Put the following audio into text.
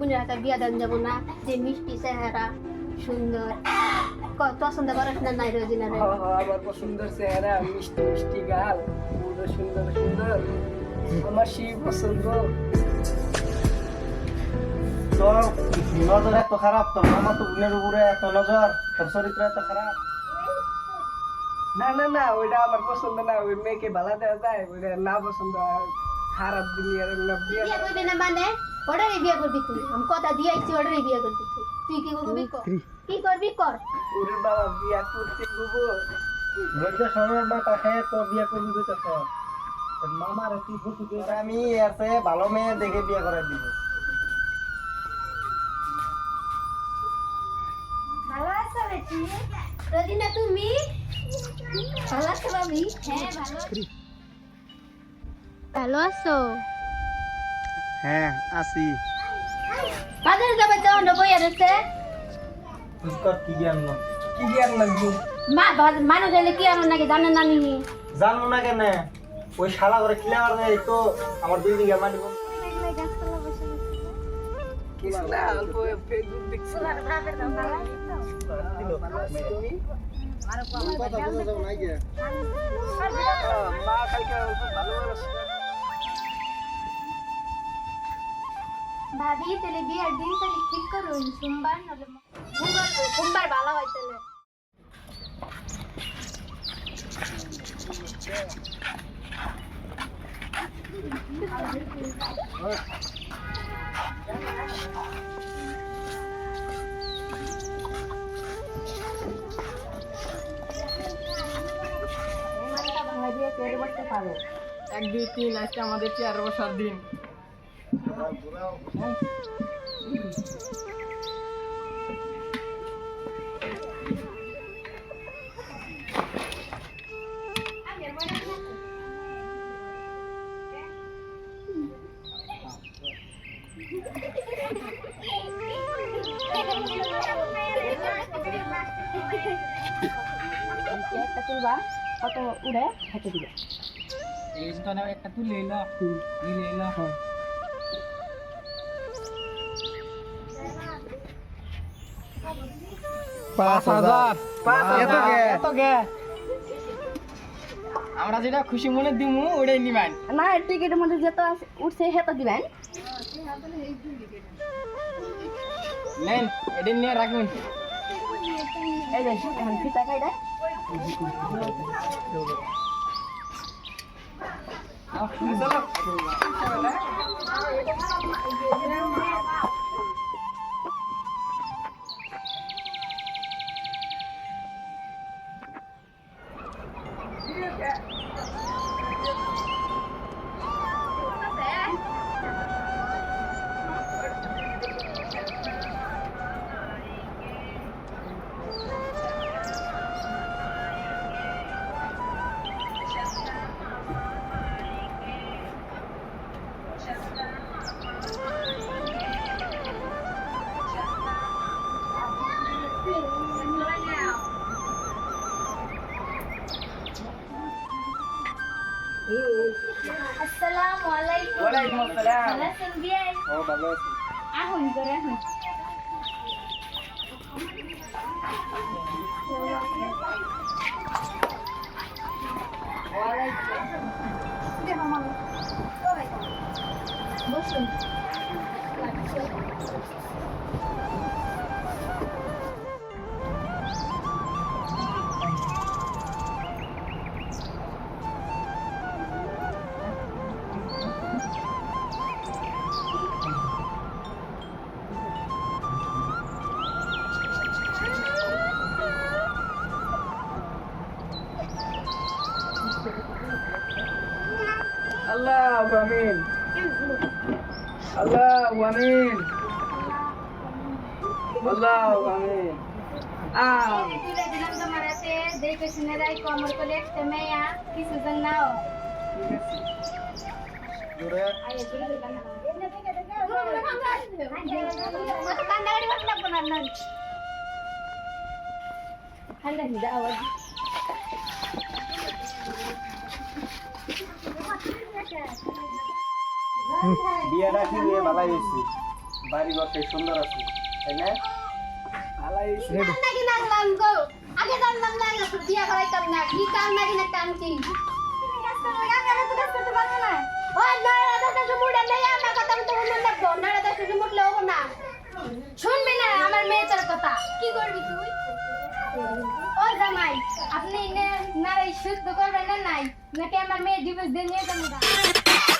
বোনের হাতে বিয়া দেন যাব না। যে মিষ্টি চেহারা সুন্দর। পছন্দ করিস না নাই রোজিনা আমার পছন্দের চেহারা মিষ্টি মিষ্টি গাল সুন্দর সুন্দর আমার সেই পছন্দ। তোর নজর এত খারাপ তোর মামা তো বোনের উপরে এত নজর তোর চরিত্র এত খারাপ। না না না ওইটা আমার পছন্দ না ওই মেয়েকে ভালো দেওয়া যায় ওইটা না পছন্দ খারাপ দুনিয়ার বিয়ে না মানে? ওটারই বিয়ে করবি তুই। আমি কথা দিয়ে আইছি বিয়ে করবি তুই। তুই কি করবি কর কি? করবি কর ওরে বাবা বিয়া করতে গবো ধৈর্য সময় মাথা খেয়ে তো বিয়ে করবি তো মামার তুই বুঝি আমি চেয়ে ভালো মেয়ে দেখে বিয়ে করে দিব। ভালো আছো বেটি? রোজিনা তুমি? ভালো আছো ভাবি? হ্যাঁ ভালো ভালো আছো? হ্যাঁ আসি। বাজারে যাবে যাও না বইয়া রয়েছে পুষ্কর কি জ্ঞান না কি জ্ঞান লাগবে? মা মানুষ এলে কি আমার নাকি জানে না নি জানব না কেন? ওই শালা করে কিনে আমার দেয় তো আমার দুই বিঘা মাটি কথা বোঝা যাবে না কি? মা কালকে অল্প ভাবি তাহলে বিয়ের দিন তারিখ ঠিক করুন সোমবার নাহলে সোমবার সোমবার ভালো হয় তাহলে। এক দুই তিন আজকে আমাদের চেয়ার বসার দিন? একটা তুলবা কত উড়ে হেঁটে দিবে এই তো না একটা তুই লেলা পাঁচ হাজার। এত গে? আমরা যেটা খুশি মনে দিমু ওটাই নিবেন। না টিকিটের মধ্যে যত আছে উঠছে হেতো দিবেন। নেন এটা নিয়ে রাখুন এই এখন চলো। Yeah. আসসালামু আলাইকুম ওয়ালাইকুম আসসালাম ভালো আছেন বিয়াই ও ভালো আছি আহুন করে আহুন বসুন Allah amin. Allah amin. Allah amin. Ah. বিয়েটা কি বিয়ে ভালাই হয়েছে? বাড়ি ঘর সুন্দর আছে তাই না? আগে জানলাম বিয়া করাইতাম কি কাম নাকি কাম কি মনে শুনবি না আমার মেয়েটার কথা। কি করবি তুই? ও জামাই আপনি নারাই শুদ্ধ না নাই। নাকি আমার মেয়ে ডিভোর্স দিয়ে নিয়ে যাবেন